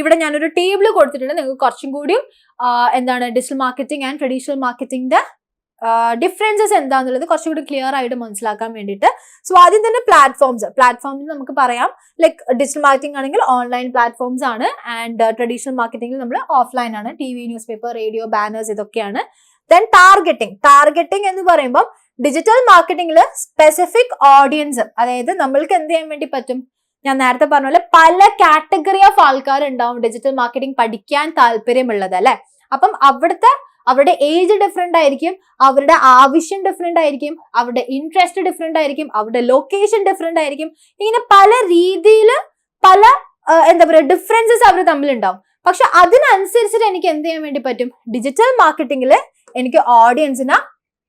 ഇവിടെ ഞാനൊരു ടേബിൾ കൊടുത്തിട്ടുണ്ട്. നിങ്ങൾക്ക് കുറച്ചും കൂടിയും എന്താണ് ഡിജിറ്റൽ മാർക്കറ്റിംഗ് ആൻഡ് ട്രഡീഷണൽ മാർക്കറ്റിംഗിന്റെ ഡിഫറൻസസ് എന്താണെന്നുള്ളത് കുറച്ചുകൂടി ക്ലിയർ ആയിട്ട് മനസ്സിലാക്കാൻ വേണ്ടിയിട്ട്. സോ ആദ്യം തന്നെ പ്ലാറ്റ്ഫോംസ് പ്ലാറ്റ്ഫോംസ് നമുക്ക് പറയാം. ലൈക്ക് ഡിജിറ്റൽ മാർക്കറ്റിംഗ് ആണെങ്കിൽ ഓൺലൈൻ പ്ലാറ്റ്ഫോംസ് ആണ്. ആൻഡ് ട്രഡീഷണൽ മാർക്കറ്റിംഗിൽ നമ്മൾ ഓഫ്ലൈൻ ആണ്. T V news paper radio banners ഇതൊക്കെയാണ്. ദെൻ ടാർഗറ്റിംഗ് ടാർഗറ്റിംഗ് എന്ന് പറയുമ്പോൾ ഡിജിറ്റൽ മാർക്കറ്റിംഗിൽ സ്പെസിഫിക് ഓഡിയൻസ് അതായത് നമ്മൾക്ക് എന്ത് ചെയ്യാൻ വേണ്ടി പറ്റും? ഞാൻ നേരത്തെ പറഞ്ഞ പോലെ പല കാറ്റഗറി ഓഫ് ആൾക്കാരുണ്ടാവും ഡിജിറ്റൽ മാർക്കറ്റിംഗ് പഠിക്കാൻ താല്പര്യമുള്ളത് അല്ലെ? അപ്പം അവിടുത്തെ അവരുടെ ഏജ് ഡിഫറെന്റ് ആയിരിക്കും അവരുടെ ആവശ്യം ഡിഫറെന്റ് ആയിരിക്കും അവരുടെ ഇൻട്രസ്റ്റ് ഡിഫറെന്റ് ആയിരിക്കും അവരുടെ ലൊക്കേഷൻ ഡിഫറെന്റ് ആയിരിക്കും. ഇങ്ങനെ പല രീതിയിൽ പല എന്താ പറയുക ഡിഫറൻസസ് അവർ തമ്മിലുണ്ടാവും. പക്ഷെ അതിനനുസരിച്ചിട്ട് എനിക്ക് എന്ത് ചെയ്യാൻ വേണ്ടി പറ്റും? ഡിജിറ്റൽ മാർക്കറ്റിംഗിൽ എനിക്ക് ഓഡിയൻസിനെ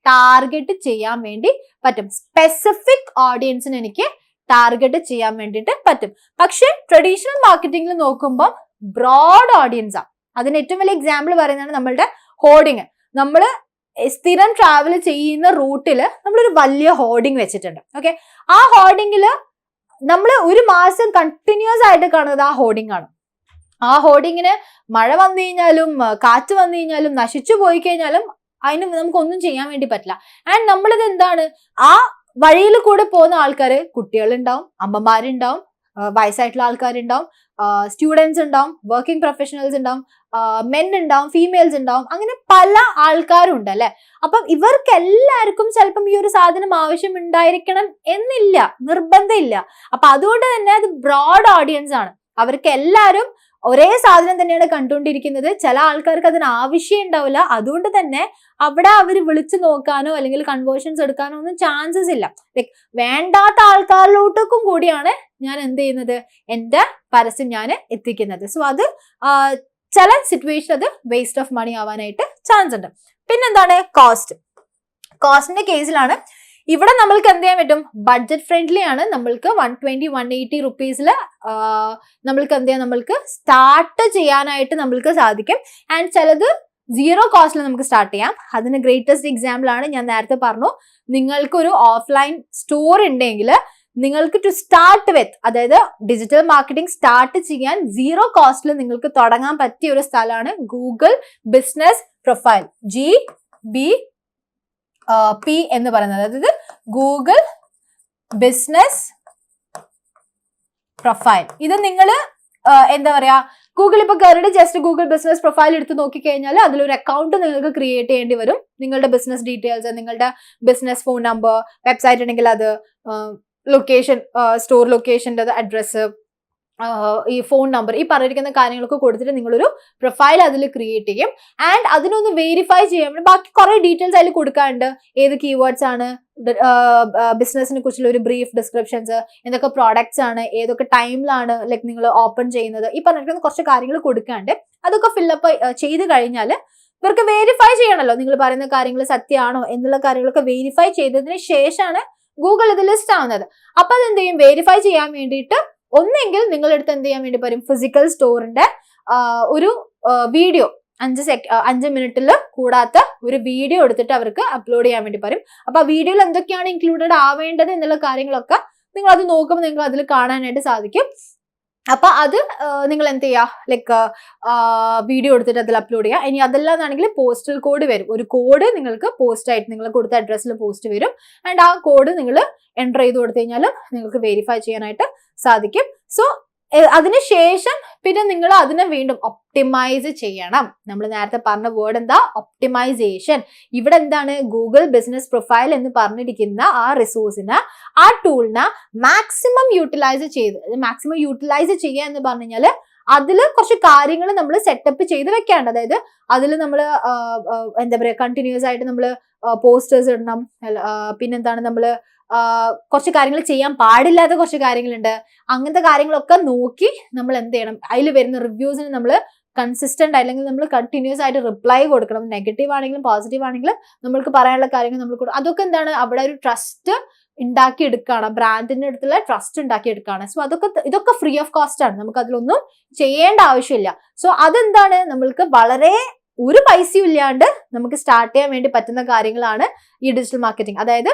ടാർഗറ്റ് ചെയ്യാൻ വേണ്ടി പറ്റും. സ്പെസിഫിക് ഓഡിയൻസിന് എനിക്ക് ടാർഗറ്റ് ചെയ്യാൻ വേണ്ടിയിട്ട് പറ്റും. പക്ഷെ ട്രഡീഷണൽ മാർക്കറ്റിംഗിൽ നോക്കുമ്പോൾ ബ്രോഡ് ഓഡിയൻസ് ആണ് അതിന് ഏറ്റവും വലിയ എക്സാമ്പിൾ പറയുന്നതാണ് നമ്മളുടെ ഹോർഡിങ് നമ്മൾ സ്ഥിരം ട്രാവൽ ചെയ്യുന്ന റൂട്ടിൽ നമ്മളൊരു വലിയ ഹോർഡിങ് വെച്ചിട്ടുണ്ട്. ഓക്കെ ആ ഹോർഡിങ്ങിൽ നമ്മൾ ഒരു മാസം കണ്ടിന്യൂസ് ആയിട്ട് കാണുന്നത് ആ ഹോർഡിംഗ് ആണ്. ആ ഹോർഡിങ്ങിന് മഴ വന്നു കഴിഞ്ഞാലും കാറ്റ് വന്നു കഴിഞ്ഞാലും നശിച്ചു പോയി കഴിഞ്ഞാലും അതിന് നമുക്കൊന്നും ചെയ്യാൻ വേണ്ടി പറ്റില്ല. ആൻഡ് നമ്മളിത് എന്താണ് ആ വഴിയിൽ കൂടെ പോകുന്ന ആൾക്കാര് കുട്ടികളുണ്ടാവും അമ്മമാരുണ്ടാവും വയസ്സായിട്ടുള്ള ആൾക്കാരുണ്ടാവും സ്റ്റുഡൻസ് ഉണ്ടാവും വർക്കിംഗ് പ്രൊഫഷണൽസ് ഉണ്ടാവും മെൻ ഉണ്ടാവും ഫീമെയിൽസ് ഉണ്ടാവും അങ്ങനെ പല ആൾക്കാരും ഉണ്ട് അല്ലെ? അപ്പം ഇവർക്ക് എല്ലാവർക്കും ചിലപ്പം ഈ ഒരു സാധനം ആവശ്യം ഉണ്ടായിരിക്കണം എന്നില്ല നിർബന്ധമില്ല. അപ്പൊ അതുകൊണ്ട് തന്നെ അത് ബ്രോഡ് ഓഡിയൻസ് ആണ്. അവർക്ക് എല്ലാവരും ഒരേ സാധനം തന്നെയാണ് കണ്ടുകൊണ്ടിരിക്കുന്നത്. ചില ആൾക്കാർക്ക് അതിന് ആവശ്യം ഉണ്ടാവില്ല. അതുകൊണ്ട് തന്നെ അവിടെ അവർ വിളിച്ചു നോക്കാനോ അല്ലെങ്കിൽ കൺവേർഷൻസ് എടുക്കാനോ ഒന്നും ചാൻസസ് ഇല്ല. ലൈക് വേണ്ടാത്ത ആൾക്കാരിലോട്ടേക്കും കൂടിയാണ് ഞാൻ എന്ത് ചെയ്യുന്നത്? എന്റെ പരസ്യം ഞാൻ എത്തിക്കുന്നത്. സോ അത് ചില സിറ്റുവേഷൻ അത് വേസ്റ്റ് ഓഫ് മണി ആവാനായിട്ട് ചാൻസ് ഉണ്ട്. പിന്നെന്താണ്? കോസ്റ്റ് കോസ്റ്റിന്റെ കേസിലാണ് ഇവിടെ നമ്മൾക്ക് എന്ത് ചെയ്യാൻ പറ്റും? ബഡ്ജറ്റ് ഫ്രണ്ട്ലി ആണ്. നമ്മൾക്ക് വൺ ട്വന്റി വൺ എയ്റ്റി റുപ്പീസിൽ നമ്മൾക്ക് എന്ത് ചെയ്യാം? നമ്മൾക്ക് സ്റ്റാർട്ട് ചെയ്യാനായിട്ട് നമ്മൾക്ക് സാധിക്കും. ആൻഡ് ചിലത് സീറോ കോസ്റ്റിൽ നമുക്ക് സ്റ്റാർട്ട് ചെയ്യാം. അതിന് ഗ്രേറ്റസ്റ്റ് എക്സാമ്പിൾ ആണ് ഞാൻ നേരത്തെ പറഞ്ഞു. നിങ്ങൾക്ക് ഒരു ഓഫ്ലൈൻ സ്റ്റോർ ഉണ്ടെങ്കിൽ നിങ്ങൾക്ക് ടു സ്റ്റാർട്ട് വിത്ത് അതായത് ഡിജിറ്റൽ മാർക്കറ്റിംഗ് സ്റ്റാർട്ട് ചെയ്യാൻ സീറോ കോസ്റ്റിൽ നിങ്ങൾക്ക് തുടങ്ങാൻ പറ്റിയ ഒരു സ്ഥലമാണ് Google business profile G B P എന്ന് പറയുന്നത്. അതായത് ഗൂഗിൾ ബിസിനസ് പ്രൊഫൈൽ ഇത് നിങ്ങൾ എന്താ പറയാ ഗൂഗിൾ ഇപ്പൊ കയറിയിട്ട് ജസ്റ്റ് ഗൂഗിൾ ബിസിനസ് പ്രൊഫൈൽ എടുത്ത് നോക്കിക്കഴിഞ്ഞാൽ അതിലൊരു അക്കൗണ്ട് നിങ്ങൾക്ക് ക്രിയേറ്റ് ചെയ്യേണ്ടി വരും. നിങ്ങളുടെ ബിസിനസ് ഡീറ്റെയിൽസ് നിങ്ങളുടെ ബിസിനസ് ഫോൺ നമ്പർ വെബ്സൈറ്റ് ഉണ്ടെങ്കിൽ അത് ലൊക്കേഷൻ സ്റ്റോർ ലൊക്കേഷന്റെ അഡ്രസ്സ് ഈ ഫോൺ നമ്പർ ഈ പറഞ്ഞിരിക്കുന്ന കാര്യങ്ങളൊക്കെ കൊടുത്തിട്ട് നിങ്ങളൊരു പ്രൊഫൈൽ അതിൽ ക്രിയേറ്റ് ചെയ്യും. ആൻഡ് അതിനൊന്ന് വെരിഫൈ ചെയ്യാൻ ബാക്കി കുറേ ഡീറ്റെയിൽസ് അതിൽ കൊടുക്കാറുണ്ട്. ഏത് കീവേഡ്സ് ആണ് ബിസിനസിനെ കുറിച്ചുള്ള ഒരു ബ്രീഫ് ഡിസ്ക്രിപ്ഷൻസ് എന്തൊക്കെ പ്രോഡക്ട്സ് ആണ് ഏതൊക്കെ ടൈമിലാണ് ലൈക്ക് നിങ്ങൾ ഓപ്പൺ ചെയ്യുന്നത് ഈ പറഞ്ഞിരിക്കുന്ന കുറച്ച് കാര്യങ്ങൾ കൊടുക്കാണ്ട് അതൊക്കെ ഫില്ലപ്പ് ചെയ്ത് കഴിഞ്ഞാൽ ഇവർക്ക് വെരിഫൈ ചെയ്യണമല്ലോ നിങ്ങൾ പറയുന്ന കാര്യങ്ങൾ സത്യമാണോ എന്നുള്ള കാര്യങ്ങളൊക്കെ വെരിഫൈ ചെയ്തതിന് ശേഷമാണ് ഗൂഗിൾ ഇത് ലിസ്റ്റ് ആവുന്നത്. അപ്പൊ അതെന്ത് ചെയ്യും? വെരിഫൈ ചെയ്യാൻ വേണ്ടിയിട്ട് ഒന്നെങ്കിൽ നിങ്ങളെടുത്ത് എന്ത് ചെയ്യാൻ വേണ്ടി പറയും ഫിസിക്കൽ സ്റ്റോറിന്റെ ഒരു വീഡിയോ അഞ്ച് സെക് അഞ്ച് മിനിറ്റിൽ കൂടാത്ത ഒരു വീഡിയോ എടുത്തിട്ട് അവർക്ക് അപ്ലോഡ് ചെയ്യാൻ വേണ്ടി പറയും അപ്പൊ ആ വീഡിയോയിൽ എന്തൊക്കെയാണ് ഇൻക്ലൂഡഡ് ആവേണ്ടത് എന്നുള്ള കാര്യങ്ങളൊക്കെ നിങ്ങൾ അത് നോക്കുമ്പോൾ നിങ്ങൾക്ക് അതിൽ കാണാനായിട്ട് സാധിക്കും. അപ്പൊ അത് നിങ്ങൾ എന്ത് ചെയ്യുക ലൈക്ക് വീഡിയോ എടുത്തിട്ട് അതിൽ അപ്ലോഡ് ചെയ്യുക ഇനി അതല്ലാന്നാണെങ്കിൽ പോസ്റ്റൽ കോഡ് വരും. ഒരു കോഡ് നിങ്ങൾക്ക് പോസ്റ്റ് ആയിട്ട് നിങ്ങൾ കൊടുത്ത അഡ്രസ്സിൽ പോസ്റ്റ് വരും. ആൻഡ് ആ കോഡ് നിങ്ങൾ എന്റർ ചെയ്ത് കൊടുത്തു കഴിഞ്ഞാൽ നിങ്ങൾക്ക് വെരിഫൈ ചെയ്യാനായിട്ട് സാധിക്കും. സോ അതിനുശേഷം പിന്നെ നിങ്ങൾ അതിനെ വീണ്ടും ഒപ്റ്റിമൈസ് ചെയ്യണം. നമ്മൾ നേരത്തെ പറഞ്ഞ വേർഡ് എന്താ? ഒപ്റ്റിമൈസേഷൻ ഇവിടെ എന്താണ്? ഗൂഗിൾ ബിസിനസ് പ്രൊഫൈൽ എന്ന് പറഞ്ഞിരിക്കുന്ന ആ റിസോഴ്സിന് ആ ടൂളിന് മാക്സിമം യൂട്ടിലൈസ് ചെയ്ത് മാക്സിമം യൂട്ടിലൈസ് ചെയ്യുക എന്ന് പറഞ്ഞു കഴിഞ്ഞാൽ അതിൽ കുറച്ച് കാര്യങ്ങൾ നമ്മൾ സെറ്റപ്പ് ചെയ്ത് വെക്കാണ്ട് അതായത് അതിൽ നമ്മൾ എന്താ പറയുക കണ്ടിന്യൂസ് ആയിട്ട് നമ്മൾ പോസ്റ്റേഴ്സ് ഇടണം. പിന്നെന്താണ് നമ്മൾ കുറച്ച് കാര്യങ്ങൾ ചെയ്യാൻ പാടില്ലാത്ത കുറച്ച് കാര്യങ്ങളുണ്ട്. അങ്ങനത്തെ കാര്യങ്ങളൊക്കെ നോക്കി നമ്മൾ എന്ത് ചെയ്യണം? അതിൽ വരുന്ന റിവ്യൂസിന് നമ്മൾ കൺസിസ്റ്റന്റ് അല്ലെങ്കിൽ നമ്മൾ കണ്ടിന്യൂസ് ആയിട്ട് റിപ്ലൈ കൊടുക്കണം. നെഗറ്റീവ് ആണെങ്കിലും പോസിറ്റീവ് ആണെങ്കിലും നമ്മൾക്ക് പറയാനുള്ള കാര്യങ്ങൾ നമ്മൾ കൊടുക്കും അതൊക്കെ എന്താണ്? അവിടെ ഒരു ട്രസ്റ്റ് ഉണ്ടാക്കിയെടുക്കുകയാണ് ബ്രാൻഡിന്റെ അടുത്തുള്ള ട്രസ്റ്റ് ഉണ്ടാക്കിയെടുക്കുകയാണ് സോ അതൊക്കെ ഇതൊക്കെ ഫ്രീ ഓഫ് കോസ്റ്റ് ആണ്. നമുക്ക് അതിലൊന്നും ചെയ്യേണ്ട ആവശ്യമില്ല. സോ അതെന്താണ്? നമ്മൾക്ക് വളരെ ഒരു പൈസയും ഇല്ലാണ്ട് നമുക്ക് സ്റ്റാർട്ട് ചെയ്യാൻ വേണ്ടി പറ്റുന്ന കാര്യങ്ങളാണ് ഈ ഡിജിറ്റൽ മാർക്കറ്റിംഗ് അതായത്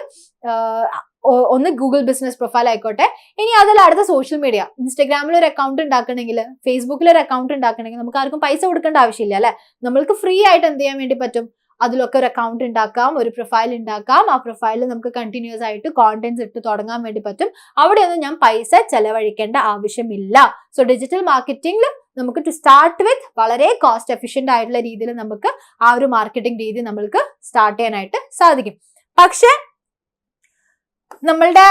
ഒന്ന് ഗൂഗിൾ ബിസിനസ് പ്രൊഫൈൽ ആയിക്കോട്ടെ. ഇനി അതിൽ അടുത്ത സോഷ്യൽ മീഡിയ ഇൻസ്റ്റാഗ്രാമിൽ ഒരു അക്കൗണ്ട് ഉണ്ടാക്കണമെങ്കിൽ ഫേസ്ബുക്കിൽ ഒരു അക്കൗണ്ട് ഉണ്ടാക്കണമെങ്കിൽ നമുക്ക് ആർക്കും പൈസ കൊടുക്കേണ്ട ആവശ്യമില്ല അല്ലെ? നമ്മൾക്ക് ഫ്രീ ആയിട്ട് എന്ത് ചെയ്യാൻ വേണ്ടി പറ്റും? അതിലൊക്കെ ഒരു അക്കൗണ്ട് ഉണ്ടാക്കാം ഒരു പ്രൊഫൈൽ ഉണ്ടാക്കാം. ആ പ്രൊഫൈലിൽ നമുക്ക് കണ്ടിന്യൂസ് ആയിട്ട് കോണ്ടന്റ്സ് ഇട്ട് തുടങ്ങാൻ വേണ്ടി പറ്റും. അവിടെയൊന്നും ഞാൻ പൈസ ചെലവഴിക്കേണ്ട ആവശ്യമില്ല. സോ ഡിജിറ്റൽ മാർക്കറ്റിംഗിൽ നമുക്ക് ടു സ്റ്റാർട്ട് വിത്ത് വളരെ കോസ്റ്റ് എഫിഷ്യന്റ് ആയിട്ടുള്ള രീതിയിൽ നമുക്ക് ആ ഒരു മാർക്കറ്റിംഗ് രീതി നമ്മൾക്ക് സ്റ്റാർട്ട് ചെയ്യാനായിട്ട് സാധിക്കും. പക്ഷേ നമ്മളുടെ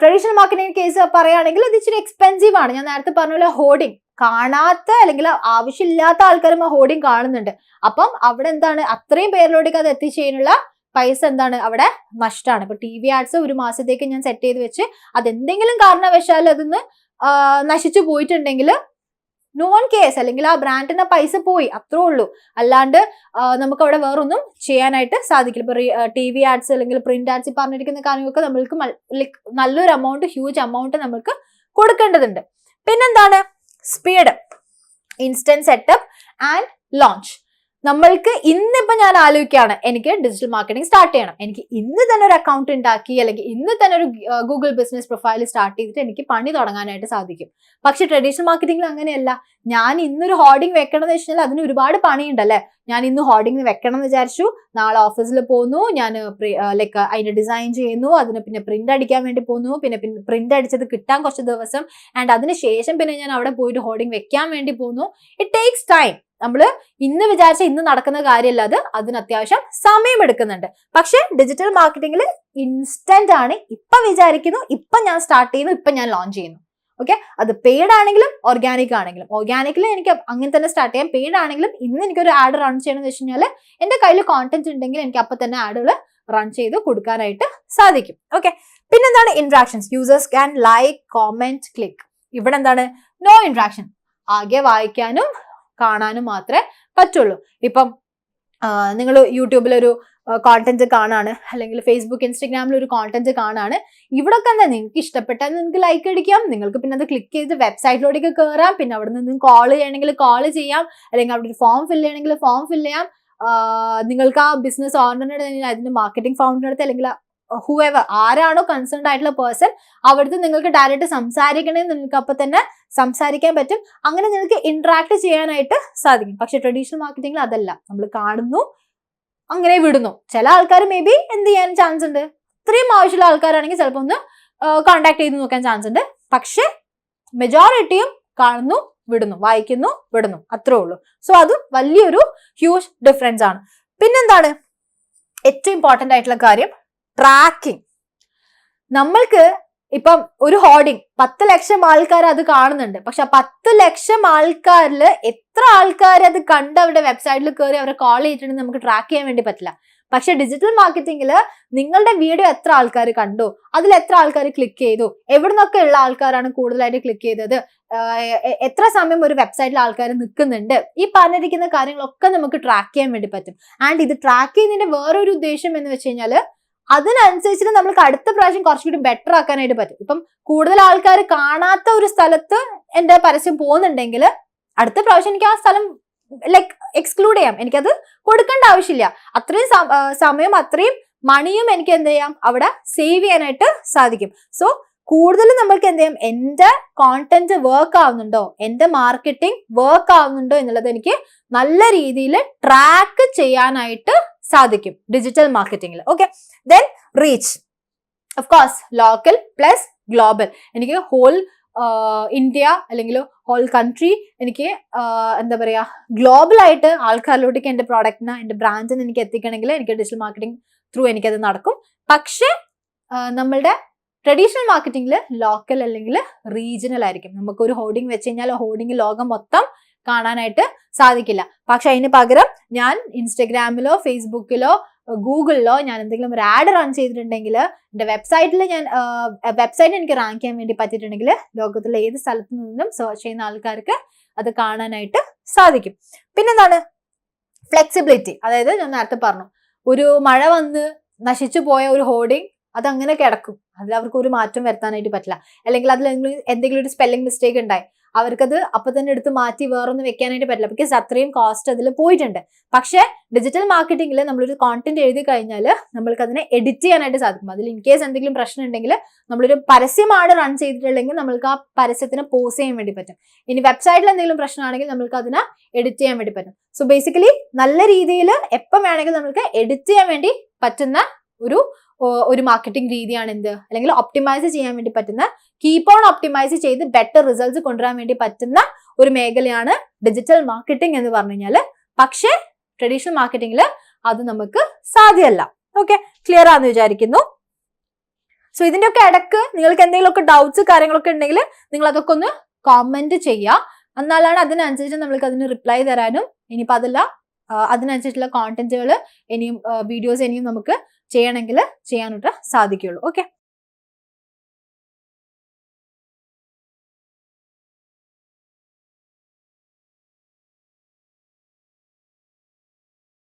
ട്രഡീഷണൽ മാർക്കറ്റിംഗ് കേസ് പറയുകയാണെങ്കിൽ ഇത് ഇച്ചിരി എക്സ്പെൻസീവ് ആണ്. ഞാൻ നേരത്തെ പറഞ്ഞ പോലെ ഹോർഡിംഗ് കാണാത്ത അല്ലെങ്കിൽ ആവശ്യമില്ലാത്ത ആൾക്കാരും ആ ഹോർഡിങ് കാണുന്നുണ്ട്. അപ്പം അവിടെ എന്താണ്? അത്രയും പേരിലോട്ടേക്ക് അത് എത്തിച്ചതിനുള്ള പൈസ എന്താണ്? അവിടെ നഷ്ടമാണ്. ഇപ്പൊ ടി വി ആഡ്സ് ഒരു മാസത്തേക്ക് ഞാൻ സെറ്റ് ചെയ്ത് വെച്ച് അതെന്തെങ്കിലും കാരണവശാൽ അതൊന്ന് നശിച്ചു പോയിട്ടുണ്ടെങ്കിൽ നോൺ കേസ് അല്ലെങ്കിൽ ആ ബ്രാൻഡിന് പൈസ പോയി. അത്രേ ഉള്ളൂ. അല്ലാണ്ട് നമുക്ക് അവിടെ വേറൊന്നും ചെയ്യാനായിട്ട് സാധിക്കില്ല. ഇപ്പൊ ടി വി ആഡ്സ് അല്ലെങ്കിൽ പ്രിന്റ് ആഡ്സ് പറഞ്ഞിരിക്കുന്ന കാര്യങ്ങളൊക്കെ നമ്മൾക്ക് ലൈക്ക് നല്ലൊരു എമൗണ്ട് ഹ്യൂജ് എമൗണ്ട് നമുക്ക് കൊടുക്കേണ്ടതുണ്ട്. പിന്നെന്താണ്? Speed instant setup and launch നമ്മൾക്ക് ഇന്നിപ്പോ ഞാൻ ആലോചിക്കുകയാണ് എനിക്ക് ഡിജിറ്റൽ മാർക്കറ്റിംഗ് സ്റ്റാർട്ട് ചെയ്യണം. എനിക്ക് ഇന്ന് തന്നെ ഒരു അക്കൗണ്ട് ഉണ്ടാക്കി അല്ലെങ്കിൽ ഇന്ന് തന്നെ ഒരു ഗൂഗിൾ ബിസിനസ് പ്രൊഫൈൽ സ്റ്റാർട്ട് ചെയ്തിട്ട് എനിക്ക് പണി തുടങ്ങാനായിട്ട് സാധിക്കും. പക്ഷെ ട്രഡീഷണൽ മാർക്കറ്റിംഗിൽ അങ്ങനെയല്ല. ഞാൻ ഇന്നൊരു ഹോർഡിംഗ് വെക്കണം എന്ന് വെച്ചാൽ അതിന് ഒരുപാട് പണിയുണ്ടല്ലേ? ഞാൻ ഇന്ന് ഹോർഡിംഗ് വെക്കണം എന്ന് വിചാരിച്ചു. നാളെ ഓഫീസിൽ പോകുന്നു ഞാൻ ലൈക്ക് അതിന്റെ ഡിസൈൻ ചെയ്യുന്നു. അതിന് പിന്നെ പ്രിന്റ് അടിക്കാൻ വേണ്ടി പോകുന്നു പിന്നെ പിന്നെ പ്രിന്റ് അടിച്ചത് കിട്ടാൻ കുറച്ച് ദിവസം. ആൻഡ് അതിന് ശേഷം പിന്നെ ഞാൻ അവിടെ പോയിട്ട് ഹോർഡിംഗ് വെക്കാൻ വേണ്ടി പോകുന്നു ഇറ്റ് ടേക്സ് ടൈം നമ്മൾ ഇന്ന് വിചാരിച്ച ഇന്ന് നടക്കുന്ന കാര്യമല്ല അത്. അതിന് അത്യാവശ്യം സമയം എടുക്കുന്നുണ്ട്. പക്ഷെ ഡിജിറ്റൽ മാർക്കറ്റിംഗിൽ ഇൻസ്റ്റന്റ് ആണ്. ഇപ്പൊ വിചാരിക്കുന്നു. ഇപ്പൊ ഞാൻ സ്റ്റാർട്ട് ചെയ്യുന്നു. ഇപ്പൊ ഞാൻ ലോഞ്ച് ചെയ്യുന്നു. ഓക്കെ അത് പെയ്ഡ് ആണെങ്കിലും ഓർഗാനിക് ആണെങ്കിലും. ഓർഗാനിക്കിൽ എനിക്ക് അങ്ങനെ തന്നെ സ്റ്റാർട്ട് ചെയ്യാം. പെയ്ഡ് ആണെങ്കിലും ഇന്ന് എനിക്കൊരു ആഡ് റൺ ചെയ്യണമെന്ന് വെച്ച് കഴിഞ്ഞാൽ എന്റെ കയ്യിൽ കോണ്ടന്റ് ഉണ്ടെങ്കിൽ എനിക്ക് അപ്പൊ തന്നെ ആഡുകൾ റൺ ചെയ്ത് കൊടുക്കാനായിട്ട് സാധിക്കും. ഓക്കെ പിന്നെന്താണ് interactions users can like comment click ഇവിടെ എന്താണ്? നോ ഇൻട്രാക്ഷൻ ആകെ വായിക്കാനും കാണാനും മാത്രമേ പറ്റുള്ളൂ. ഇപ്പം നിങ്ങൾ യൂട്യൂബിലൊരു കോണ്ടന്റ് കാണാണ്. അല്ലെങ്കിൽ ഫേസ്ബുക്ക് ഇൻസ്റ്റഗ്രാമിൽ ഒരു കോണ്ടന്റ് കാണാണ്. ഇവിടെ ഒക്കെ എന്താ നിങ്ങൾക്ക് ഇഷ്ടപ്പെട്ടാൽ നിങ്ങൾക്ക് ലൈക്ക് അടിക്കാം. നിങ്ങൾക്ക് പിന്നെ അത് ക്ലിക്ക് ചെയ്ത് വെബ്സൈറ്റിലോട്ടേക്ക് കയറാം പിന്നെ അവിടെ നിന്ന് കോൾ ചെയ്യണമെങ്കിൽ കോൾ ചെയ്യാം. അല്ലെങ്കിൽ അവിടെ ഒരു ഫോം ഫില്ല് ചെയ്യണമെങ്കിൽ ഫോം ഫില്ല് ചെയ്യാം. നിങ്ങൾക്ക് ആ ബിസിനസ് ഓണറിനടുത്ത് അതിന്റെ മാർക്കറ്റിംഗ് ഫൗണ്ടറിന് അടുത്ത് അല്ലെങ്കിൽ ഹൂഎവർ ആരാണോ കൺസേൺഡ് ആയിട്ടുള്ള പേഴ്സൺ അവിടുത്തെ നിങ്ങൾക്ക് ഡയറക്റ്റ് സംസാരിക്കണമെങ്കിൽ നിങ്ങൾക്ക് അപ്പൊ തന്നെ സംസാരിക്കാൻ പറ്റും. അങ്ങനെ നിങ്ങൾക്ക് ഇന്ററാക്ട് ചെയ്യാനായിട്ട് സാധിക്കും. പക്ഷെ ട്രഡീഷണൽ മാർക്കറ്റിംഗിൽ അതല്ല. നമ്മൾ കാണുന്നു അങ്ങനെ വിടുന്നു. ചില ആൾക്കാർ മേ ബി എന്ത് ചെയ്യാൻ ചാൻസ് ഉണ്ട്? ഇത്രയും ആവശ്യമുള്ള ആൾക്കാരാണെങ്കിൽ ചിലപ്പോൾ ഒന്ന് കോണ്ടാക്ട് ചെയ്ത് നോക്കാൻ ചാൻസ് ഉണ്ട്. പക്ഷെ മെജോറിറ്റിയും കാണുന്നു വിടുന്നു വായിക്കുന്നു വിടുന്നു. അത്രേ ഉള്ളൂ. സോ അതും വലിയൊരു ഹ്യൂജ് ഡിഫറൻസ് ആണ്. പിന്നെന്താണ്? ഏറ്റവും ഇമ്പോർട്ടന്റ് ആയിട്ടുള്ള കാര്യം ട്രാക്കിംഗ് നമ്മൾക്ക് ഇപ്പം ഒരു ഹോർഡിങ് പത്ത് ലക്ഷം ആൾക്കാർ അത് കാണുന്നുണ്ട്. പക്ഷെ പത്ത് ലക്ഷം ആൾക്കാരിൽ എത്ര ആൾക്കാർ അത് കണ്ട് അവരുടെ വെബ്സൈറ്റിൽ കയറി അവരെ കോൾ ചെയ്തിട്ടുണ്ടെന്ന് നമുക്ക് ട്രാക്ക് ചെയ്യാൻ വേണ്ടി പറ്റില്ല. പക്ഷെ ഡിജിറ്റൽ മാർക്കറ്റിംഗിൽ നിങ്ങളുടെ വീഡിയോ എത്ര ആൾക്കാർ കണ്ടു? അതിൽ എത്ര ആൾക്കാർ ക്ലിക്ക് ചെയ്തു? എവിടെ നിന്നൊക്കെ ഉള്ള ആൾക്കാരാണ് കൂടുതലായിട്ട് ക്ലിക്ക് ചെയ്തത്? എത്ര സമയം ഒരു വെബ്സൈറ്റിൽ ആൾക്കാർ നിൽക്കുന്നുണ്ട്? ഈ പറഞ്ഞിരിക്കുന്ന കാര്യങ്ങളൊക്കെ നമുക്ക് ട്രാക്ക് ചെയ്യാൻ വേണ്ടി പറ്റും. ആൻഡ് ഇത് ട്രാക്ക് ചെയ്യുന്നതിന്റെ വേറൊരു ഉദ്ദേശം എന്ന് വെച്ച് കഴിഞ്ഞാൽ അതിനനുസരിച്ചിട്ട് നമ്മൾക്ക് അടുത്ത പ്രാവശ്യം കുറച്ചുകൂടി ബെറ്റർ ആക്കാനായിട്ട് പറ്റും. ഇപ്പം കൂടുതൽ ആൾക്കാർ കാണാത്ത ഒരു സ്ഥലത്ത് എന്റെ പരസ്യം പോകുന്നുണ്ടെങ്കിൽ അടുത്ത പ്രാവശ്യം എനിക്ക് ആ സ്ഥലം ലൈക്ക് എക്സ്ക്ലൂഡ് ചെയ്യാം. എനിക്കത് കൊടുക്കേണ്ട ആവശ്യമില്ല. അത്രയും സമയം അത്രയും മണിയും എനിക്ക് എന്ത് ചെയ്യാം? അവിടെ സേവ് ചെയ്യാനായിട്ട് സാധിക്കും. സോ കൂടുതൽ നമ്മൾക്ക് എന്ത് ചെയ്യാം? എന്റെ കോണ്ടന്റ് വർക്ക് ആവുന്നുണ്ടോ? എന്റെ മാർക്കറ്റിംഗ് വർക്ക് ആവുന്നുണ്ടോ എന്നുള്ളത് എനിക്ക് നല്ല രീതിയിൽ ട്രാക്ക് ചെയ്യാനായിട്ട് സാധിക്കും digital മാർക്കറ്റിംഗിൽ okay then reach of course local plus global എനിക്ക് ഹോൾ ഇന്ത്യ അല്ലെങ്കിൽ ഹോൾ കൺട്രി എനിക്ക് എന്താ പറയുക ഗ്ലോബൽ ആയിട്ട് ആൾക്കാരിലോട്ടേക്ക് എന്റെ പ്രോഡക്റ്റിന് എന്റെ ബ്രാൻഡിന് എനിക്ക് എത്തിക്കണമെങ്കിൽ എനിക്ക് ഡിജിറ്റൽ മാർക്കറ്റിംഗ് ത്രൂ എനിക്കത് നടക്കും. പക്ഷേ നമ്മളുടെ ട്രഡീഷണൽ മാർക്കറ്റിംഗിൽ ലോക്കൽ അല്ലെങ്കിൽ റീജിയണൽ ആയിരിക്കും. നമുക്കൊരു ഹോർഡിംഗ് വെച്ച് കഴിഞ്ഞാൽ ഹോർഡിംഗ് ലോകം മൊത്തം കാണാനായിട്ട് സാധിക്കില്ല. പക്ഷെ അതിന് പകരം ഞാൻ ഇൻസ്റ്റഗ്രാമിലോ ഫേസ്ബുക്കിലോ ഗൂഗിളിലോ ഞാൻ എന്തെങ്കിലും ഒരു ആഡ് റൺ ചെയ്തിട്ടുണ്ടെങ്കിൽ എന്റെ വെബ്സൈറ്റിൽ ഞാൻ വെബ്സൈറ്റ് എനിക്ക് റാങ്ക് ചെയ്യാൻ വേണ്ടി പറ്റിയിട്ടുണ്ടെങ്കിൽ ലോകത്തിലെ ഏത് സ്ഥലത്ത് നിന്നും സെർച്ച് ചെയ്യുന്ന ആൾക്കാർക്ക് അത് കാണാനായിട്ട് സാധിക്കും. പിന്നെന്താണ്? ഫ്ലെക്സിബിലിറ്റി അതായത് ഞാൻ നേരത്തെ പറഞ്ഞു ഒരു മഴ വന്ന് നശിച്ചു പോയ ഒരു ഹോർഡിങ് അതങ്ങനെ കിടക്കും. അതിൽ അവർക്ക് ഒരു മാറ്റം വരുത്താനായിട്ട് പറ്റില്ല. അല്ലെങ്കിൽ അതിൽ എന്തെങ്കിലും ഒരു സ്പെല്ലിംഗ് മിസ്റ്റേക്ക് ഉണ്ടായി. അവർക്കത് അപ്പൊ തന്നെ എടുത്ത് മാറ്റി വേറൊന്ന് വെക്കാനായിട്ട് പറ്റില്ല. ബിക്കോസ് അത്രയും കോസ്റ്റ് അതിൽ പോയിട്ടുണ്ട്. പക്ഷേ ഡിജിറ്റൽ മാർക്കറ്റിംഗിൽ നമ്മളൊരു കോണ്ടന്റ് എഴുതി കഴിഞ്ഞാൽ നമ്മൾക്ക് അതിനെ എഡിറ്റ് ചെയ്യാനായിട്ട് സാധിക്കും. അതിൽ ഇൻ കേസ് എന്തെങ്കിലും പ്രശ്നം ഉണ്ടെങ്കിൽ നമ്മളൊരു പരസ്യമാണ് റൺ ചെയ്തിട്ടുണ്ടെങ്കിൽ നമ്മൾക്ക് ആ പരസ്യത്തിന് പോസ് ചെയ്യാൻ വേണ്ടി പറ്റും. ഇനി വെബ്സൈറ്റിൽ എന്തെങ്കിലും പ്രശ്നമാണെങ്കിൽ നമ്മൾക്ക് അതിനെ എഡിറ്റ് ചെയ്യാൻ വേണ്ടി പറ്റും. സോ ബേസിക്കലി നല്ല രീതിയിൽ എപ്പം വേണമെങ്കിലും നമ്മൾക്ക് എഡിറ്റ് ചെയ്യാൻ വേണ്ടി പറ്റുന്ന ഒരു ഒരു മാർക്കറ്റിംഗ് രീതിയാണ് എന്ത് അല്ലെങ്കിൽ ഒപ്റ്റിമൈസ് ചെയ്യാൻ വേണ്ടി പറ്റുന്ന കീപ്പ് ഓൺ ഒപ്റ്റിമൈസ് ചെയ്ത് ബെറ്റർ റിസൾട്ട്സ് കൊണ്ടുവരാൻ വേണ്ടി പറ്റുന്ന ഒരു മേഖലയാണ് ഡിജിറ്റൽ മാർക്കറ്റിംഗ് എന്ന് പറഞ്ഞു കഴിഞ്ഞാൽ പക്ഷേ ട്രഡീഷണൽ മാർക്കറ്റിംഗിൽ അത് നമുക്ക് സാധ്യമല്ല. ഓക്കെ ക്ലിയർ ആണെന്ന് വിചാരിക്കുന്നു? സോ ഇതിന്റെ ഒക്കെ ഇടയ്ക്ക് നിങ്ങൾക്ക് എന്തെങ്കിലുമൊക്കെ ഡൗട്ട്സ് കാര്യങ്ങളൊക്കെ ഉണ്ടെങ്കിൽ നിങ്ങൾ അതൊക്കെ ഒന്ന് കോമെന്റ് ചെയ്യുക. എന്നാലാണ് അതിനനുസരിച്ച് നമ്മൾക്ക് അതിന് റിപ്ലൈ തരാനും. ഇനിയിപ്പോൾ അതല്ല അതിനനുസരിച്ചുള്ള കോണ്ടന്റുകൾ ഇനിയും വീഡിയോസ് ഇനിയും നമുക്ക് ചെയ്യണമെങ്കിൽ ചെയ്യാനായിട്ട് സാധിക്കുകയുള്ളൂ. ഓക്കെ